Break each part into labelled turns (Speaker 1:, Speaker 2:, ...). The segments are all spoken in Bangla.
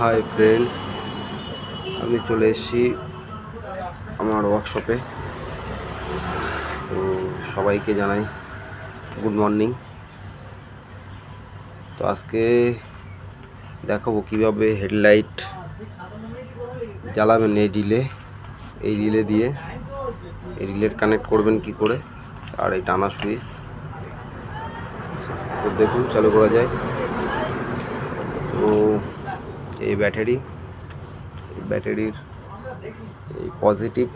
Speaker 1: হাই ফ্রেন্ডস, আমি চলে এসেছি আমার ওয়ার্কশপে তো সবাইকে জানাই গুড মর্নিং তো আজকে দেখাবো কীভাবে হেডলাইট জ্বালাবেন এই রিলে এই রিলে দিয়ে। এই রিলের কানেক্ট করবেন কি করে, আর এই টানা সুইচ। তো দেখুন, চালু করা যায়। তো এই ব্যাটারি, এই ব্যাটারির এই পজিটিভ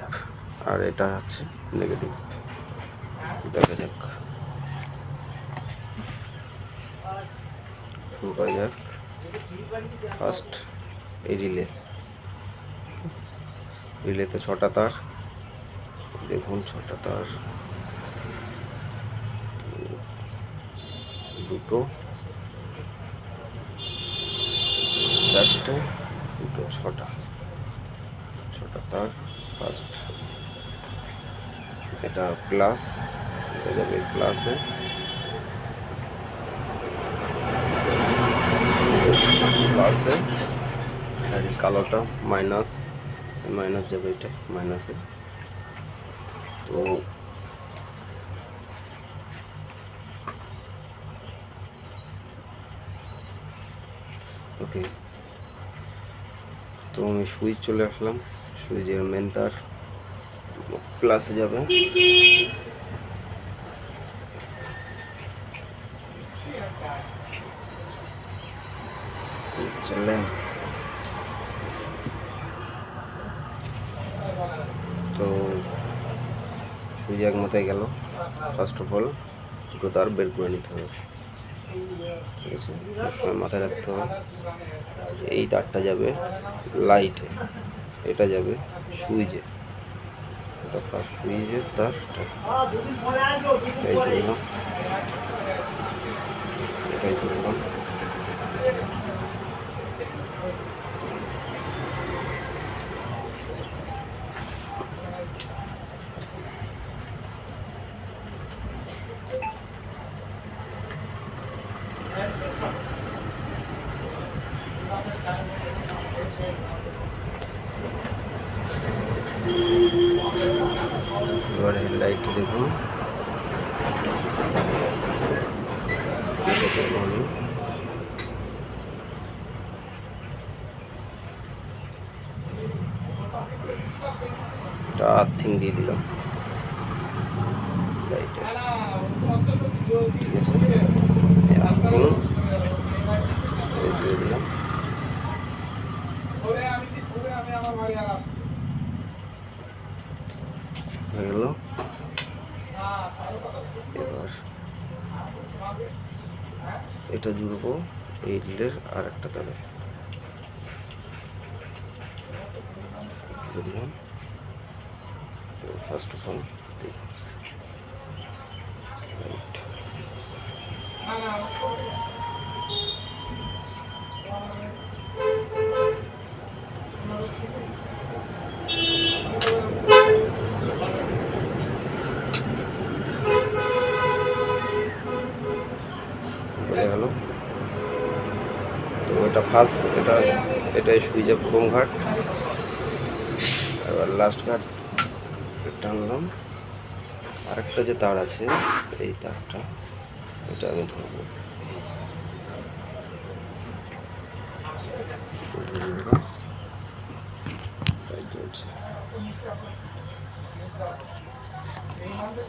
Speaker 1: আর এটা হচ্ছে নেগেটিভ দেখা যাক। যাক। ফার্স্ট এই রিলে রিলেতে ছটা তার। দেখুন, ছটা তার। দুটো। চারটে, দুটো, ছটা। ছটা তার ফার্স্ট এটা প্লাস এটা যাবে প্লাসে প্লাসে আর কালোটা মাইনাস মাইনাস যাবে এটা মাইনাসে তো ওকে তো আমি সুইচ চলে আসলাম। সুইচের মেন তার প্লাসে যাবে। তো সুইচ এক মতায় গেল ফার্স্ট অফ অল তার বের করে নিতে হবে। সবসময় মাথায় রাখতে হবে। এই তারটা যাবে লাইটে এটা যাবে সুইচে। এটা ফার্স্ট সুইচের তারটা। এই জন্য এটাই তুললাম এবার হেডলাইট দেখুন। এটা আর্থিং দিয়ে দিলাম। লাইটে ঠিক আছে? দিলাম হয়ে এবার এটা জুড়বো এই রিলের আর একটা তারে ফার্স্ট অফ অল বোঝা তো এটা ফার্স্ট এটা, এটাই সুইচের প্রথম ঘাট। এবার লাস্ট ঘাট টানলাম। আরেকটা যে তার আছে, এই তারটা। এটা আমি ধরবো Thank you.